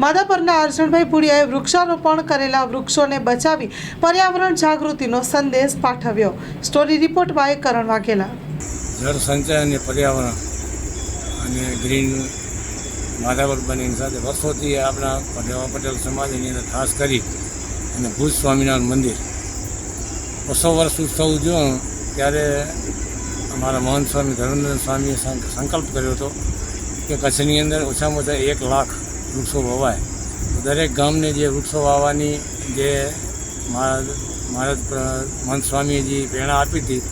માધાપરના અર્જુનભાઈ પુડિયાએ વૃક્ષારોપણ કરેલા વૃક્ષોને બચાવી પર્યાવરણ જાગૃતિનો સંદેશ પાઠવ્યો. Story report by Karan Vaghela. જળ સંચય અને પર્યાવરણ અને ગ્રીન માધાપર બની સાથે વર્ષોથી આપણા પટેલ પટેલ સમાજની અંદર ખાસ કરી અને ભુજ સ્વામિનારાયણ મંદિર. બસો વર્ષ ઉત્સવ જો ત્યારે અમારા મહંત સ્વામી ધર્મેન્દ્ર સ્વામીએ સંક- સંકલ્પ કર્યો હતો કે કચ્છની અંદર ઓછામાં ઓછા એક લાખ વૃક્ષો વવાય. દરેક ગામને જે વૃક્ષો વાવવાની જે મહારાજ મહારાજ મહંત સ્વામીએ પ્રેરણા આપી હતી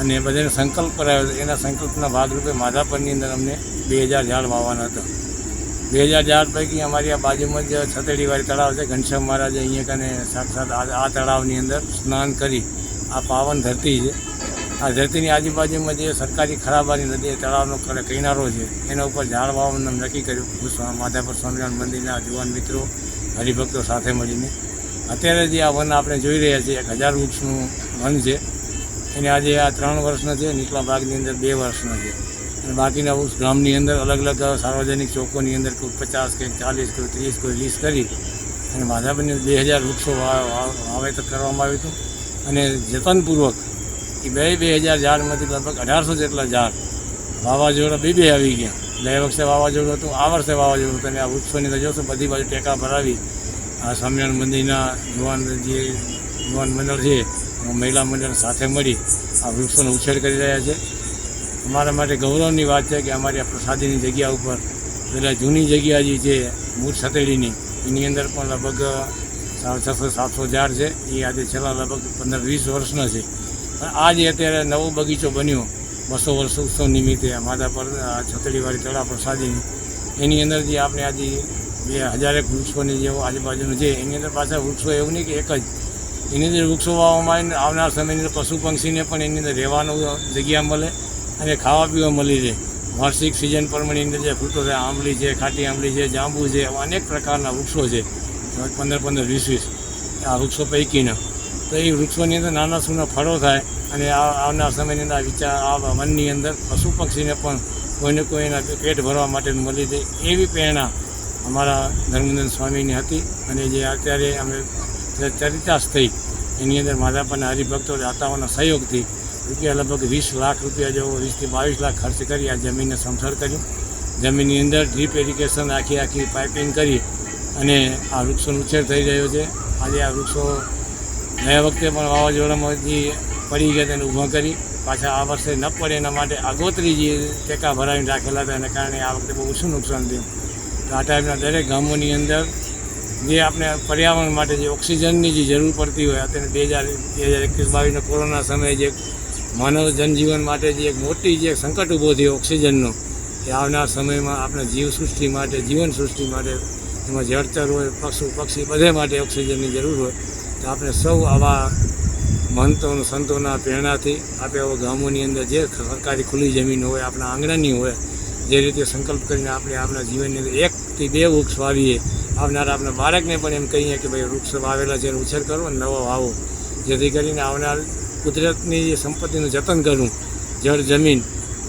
અને બધાને સંકલ્પ હતો. એના સંકલ્પના ભાગરૂપે માધાપરની અંદર અમને બે હજાર ઝાડ વાવવાના હતા. બે હજાર ઝાડ પૈકી અમારી આ બાજુમાં જ છતેડીવાળી તળાવ છે. ઘનશ્યામ મહારાજે અહીંયા કને સાક્ષાત આ તળાવની અંદર સ્નાન કરી આ પાવન ધરતી છે. આ ધરતીની આજુબાજુમાં જે સરકારી ખરાબાની નદી, તળાવનો કિનારો છે, એના ઉપર ઝાડ વાવવાનું નક્કી કર્યું. હું માધાપર સ્વામિનારાયણ મંદિરના જુવાન મિત્રો, હરિભક્તો સાથે મળીને. અત્યારે જે આ વન આપણે જોઈ રહ્યા છીએ, એક હજાર વૃક્ષનું વન છે. એને આજે આ ત્રણ વર્ષનો છે, નીચલા ભાગની અંદર બે વર્ષનો છે. અને બાકીના વૃક્ષ ગામની અંદર અલગ અલગ સાર્વજનિક ચોકોની અંદર કોઈ પચાસ કે ચાલીસ કોઈ ત્રીસ કોઈ વીસ કરી અને માધાપરની બે હજાર વૃક્ષો વાવેતર કરવામાં આવ્યું હતું. અને જતનપૂર્વક એ બે બે હજાર ઝાડમાંથી લગભગ અઢારસો જેટલા ઝાડ વાવાઝોડા બે બે આવી ગયા. ગયા વખતે વાવાઝોડું હતું, આ વર્ષે વાવાઝોડું તમે આ વૃક્ષોની તો જોશો બધી બાજુ ટેકા ભરાવી. આ સ્વામિનારાયણ મંદિરના યુવાન જે યુવાન મંડળ છે મહિલા મંડળ સાથે મળી આ વૃક્ષોનો ઉછેર કરી રહ્યા છે. અમારા માટે ગૌરવની વાત છે કે અમારી આ પ્રસાદીની જગ્યા ઉપર પહેલાં જૂની જગ્યા જે છે મૂળ સતેડીની એની અંદર પણ લગભગ છસો સાતસો ઝાડ છે. એ આજે છેલ્લા લગભગ પંદર વીસ વર્ષના છે. પણ આ અત્યારે નવો બગીચો બન્યો, બસો વર્ષ ઉત્સવ નિમિત્તે માધા પર છતડીવાળી તળા પ્રસાદીની એની અંદર જે આપણે આજે બે હજારેક વૃક્ષોની જે આજુબાજુનું છે એની અંદર પાછા વૃક્ષો એવું નહીં કે એક જ. એની અંદર વૃક્ષો વાવવામાં આવીને આવનાર સમયની અંદર પશુ પંક્ષીને પણ એની અંદર રહેવાનું જગ્યા મળે અને ખાવા પીવા મળી રહે. વાર્ષિક સિઝન પ્રમાણે અંદર જે ફ્રૂટો છે, આંબલી છે, ખાટી આંબલી છે, જાંબુ છે, એવા અનેક પ્રકારના વૃક્ષો છે. પંદર પંદર વીસ વીસ આ વૃક્ષો પૈકીના. તો એ વૃક્ષોની અંદર નાના સૂના ફળો થાય અને આવનાર સમયની અંદર વિચાર, આ વનની અંદર પશુ પક્ષીને પણ કોઈને કોઈ એના પેટ ભરવા માટે મળી જાય એવી પ્રેરણા અમારા ધર્મેન્દ્ર સ્વામીની હતી. અને જે અત્યારે અમે ચરિતાર્થ થઈ, એની અંદર માધાપરના હરિભક્તો દાતાઓના સહયોગથી રૂપિયા લગભગ વીસ લાખ રૂપિયા જેવો વીસથી બાવીસ લાખ ખર્ચ કરી આ જમીનને સમથળ કર્યું. જમીનની અંદર ડ્રીપ એરિગેશન આખી આખી પાઇપિંગ કરી અને આ વૃક્ષોનો ઉછેર થઈ રહ્યો છે. આજે આ વૃક્ષો ગયા વખતે પણ વાવાઝોડામાંથી પડી ગયા તેને ઊભા કરી. પાછા આ વર્ષે ન પડે એના માટે આગોતરી જે ટેકા ભરાવીને રાખેલા હતા. એના કારણે આ વખતે બહુ ઓછું નુકસાન થયું. તો આ ટાઈપના દરેક ગામોની અંદર જે આપણે પર્યાવરણ માટે જે ઓક્સિજનની જે જરૂર પડતી હોય, અત્યારે બે હજાર બે હજાર એકવીસ બાવીસના કોરોના સમયે જે માનવ જનજીવન માટે જે એક મોટી જે સંકટ ઊભો થયો ઓક્સિજનનો, એ આવનાર સમયમાં આપણા જીવ સૃષ્ટિ માટે જીવન સૃષ્ટિ માટે, એમાં જળચર હોય, પશુ, પક્ષી, બધે માટે ઓક્સિજનની જરૂર હોય. તો આપણે સૌ આવા મહંતો સંતોના પ્રેરણાથી આપણે આવા ગામોની અંદર જે સરકારી ખુલ્લી જમીન હોય, આપણા આંગણાની હોય, જે રીતે સંકલ્પ કરીને આપણે આપણા જીવનની અંદર એકથી બે વૃક્ષ વાવીએ, આવનારા આપણા બાળકને પણ એમ કહીએ કે ભાઈ વૃક્ષ વાવેલા છે ઉછેર કરો અને નવો વાવો. જેથી કરીને આવનાર કુદરતની જે સંપત્તિનું જતન કરવું, જળ, જમીન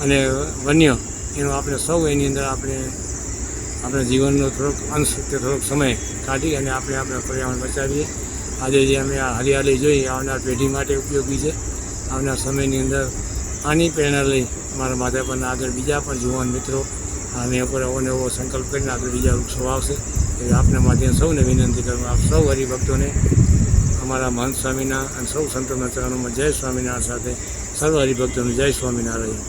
અને વન્ય, એનું આપણે સૌ એની અંદર આપણે, આપણા જીવનનો થોડોક અંશ કે થોડોક સમય કાઢી અને આપણે આપણા પર્યાવરણ બચાવીએ. આજે જે અમે આ હરિયાળી જોઈ, આવનાર પેઢી માટે ઉપયોગી છે. આવનાર સમયની અંદર આની પ્રેરણા લઈ અમારા માધવપરના આગળ બીજા પણ જુવાન મિત્રો આની ઉપર એવો ને સંકલ્પ કરીને આગળ બીજા વૃક્ષો આવશે એ આપના માધ્યમ સૌને વિનંતી કરું. આપ સૌ હરિભક્તોને, અમારા મહંત સ્વામીના અને સૌ સંતોના ચરણોમાં જય સ્વામિનારાયણ સાથે સર્વ હરિભક્તોનું જય સ્વામિનારાયણ.